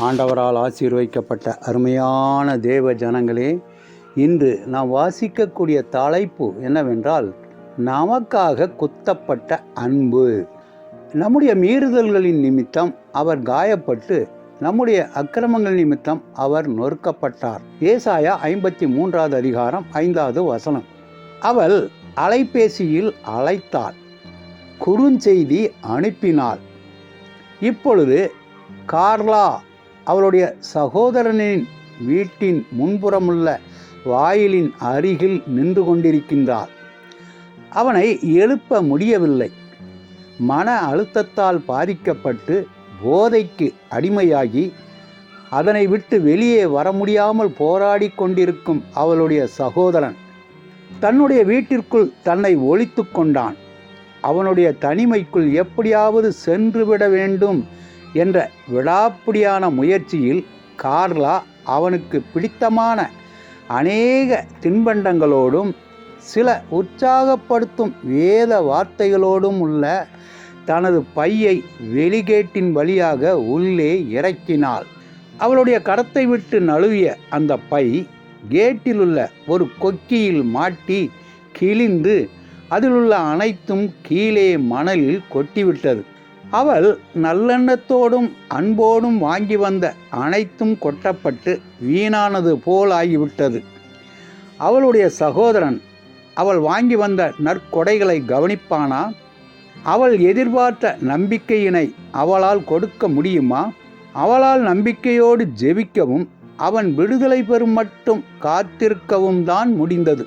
ஆண்டவரால் ஆசீர்வதிக்கப்பட்ட அருமையான தேவ ஜனங்களே இன்று நாம் வாசிக்கக்கூடிய தலைப்பு என்னவென்றால் நமக்காக குத்தப்பட்ட அன்பு. நம்முடைய மீறுதல்களின் நிமித்தம் அவர் காயப்பட்டு நம்முடைய அக்கிரமங்கள் நிமித்தம் அவர் நொறுக்கப்பட்டார். ஏசாயா ஐம்பத்தி மூன்றாவது அதிகாரம் ஐந்தாவது வசனம். அவள் அலைபேசியில் அழைத்தாள் குறுஞ்செய்தி அனுப்பினாள். இப்பொழுது கார்லா அவளுடைய சகோதரனின் வீட்டின் முன்புறமுள்ள வாயிலின் அருகில் நின்று கொண்டிருக்கின்றார் அவனை எழுப்ப முடியவில்லை. மன அழுத்தத்தால் பாதிக்கப்பட்டு போதைக்கு அடிமையாகி அதனை விட்டு வெளியே வர முடியாமல் போராடி கொண்டிருக்கும் அவளுடைய சகோதரன் தன்னுடைய வீட்டிற்குள் தன்னை ஒழித்து கொண்டான். அவனுடைய தனிமைக்குள் எப்படியாவது சென்றுவிட வேண்டும் என்ற விடாப்பிடியான முயற்சியில் கார்லா அவனுக்கு பிடித்தமான அநேக தின்பண்டங்களோடும் சில உற்சாகப்படுத்தும் வேத வார்த்தைகளோடும் உள்ள தனது பையை வெளிகேட்டின் வழியாக உள்ளே இறக்கினாள். அவளுடைய கடத்தை விட்டு நழுவிய அந்த பை கேட்டிலுள்ள ஒரு கொக்கியில் மாட்டி கிழிந்து அதிலுள்ள அனைத்தும் கீழே மணலில் கொட்டிவிட்டது. அவள் நல்லெண்ணத்தோடும் அன்போடும் வாங்கி வந்த அனைத்தும் கொட்டப்பட்டு வீணானது போல் ஆகிவிட்டது. அவளுடைய சகோதரன் அவள் வாங்கி வந்த நற்கொடைகளை கவனிப்பானா? அவள் எதிர்பார்த்த நம்பிக்கையினை அவளால் கொடுக்க முடியுமா? அவளால் நம்பிக்கையோடு ஜெபிக்கவும் அவன் விடுதலை பெறும் மட்டும் காத்திருக்கவும் தான் முடிந்தது.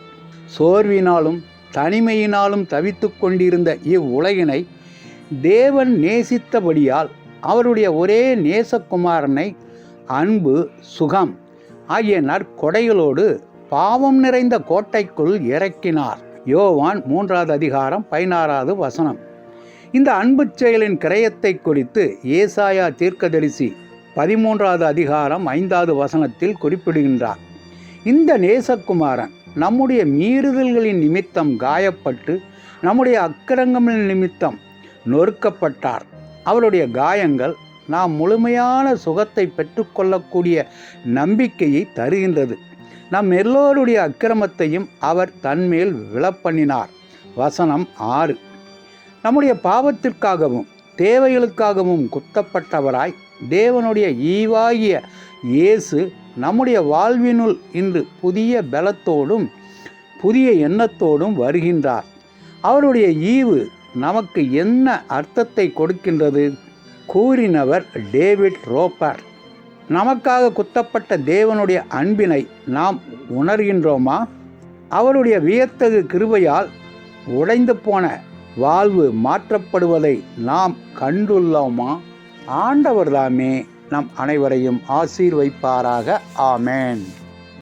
சோர்வினாலும் தனிமையினாலும் தவித்து கொண்டிருந்த இவ்வுலகினை தேவன் நேசித்தபடியால் அவருடைய ஒரே நேசகுமாரனை அன்பு சுகம் ஆகிய நற்கொடைகளோடு பாவம் நிறைந்த கோட்டைக்குள் இறக்கினார். யோவான் மூன்றாவது அதிகாரம் பதினாறாவது வசனம். இந்த அன்பு செயலின் கிரயத்தை குறித்து ஏசாயா தீர்க்கதரிசி பதிமூன்றாவது அதிகாரம் ஐந்தாவது வசனத்தில் குறிப்பிடுகின்றார். இந்த நேசகுமாரன் நம்முடைய மீறுதல்களின் நிமித்தம் காயப்பட்டு நம்முடைய அக்கிரங்கங்களின் நிமித்தம் நொறுக்கப்பட்டார். அவருடைய காயங்கள் நாம் முழுமையான சுகத்தை பெற்றுக்கொள்ளக்கூடிய நம்பிக்கையை தருகின்றது. நம் எல்லோருடைய அக்கிரமத்தையும் அவர் தன்மேல் விழப்பண்ணினார். வசனம் ஆறு. நம்முடைய பாவத்திற்காகவும் தேவைகளுக்காகவும் குத்தப்பட்டவராய் தேவனுடைய ஈவாகிய இயேசு நம்முடைய வாழ்வினுள் இன்று புதிய பலத்தோடும் புதிய எண்ணத்தோடும் வருகின்றார். அவருடைய ஈவு நமக்கு என்ன அர்த்தத்தை கொடுக்கின்றது? கூறினவர் டேவிட் ரோப்பர். நமக்காக குத்தப்பட்ட தேவனுடைய அன்பினை நாம் உணர்கின்றோமா? அவருடைய வியத்தகு கிருபையால் உடைந்து போன வாழ்வு மாற்றப்படுவதை நாம் கண்டுள்ளோமா? ஆண்டவர்தாமே நம் அனைவரையும் ஆசீர்வைப்பாராக. ஆமேன்.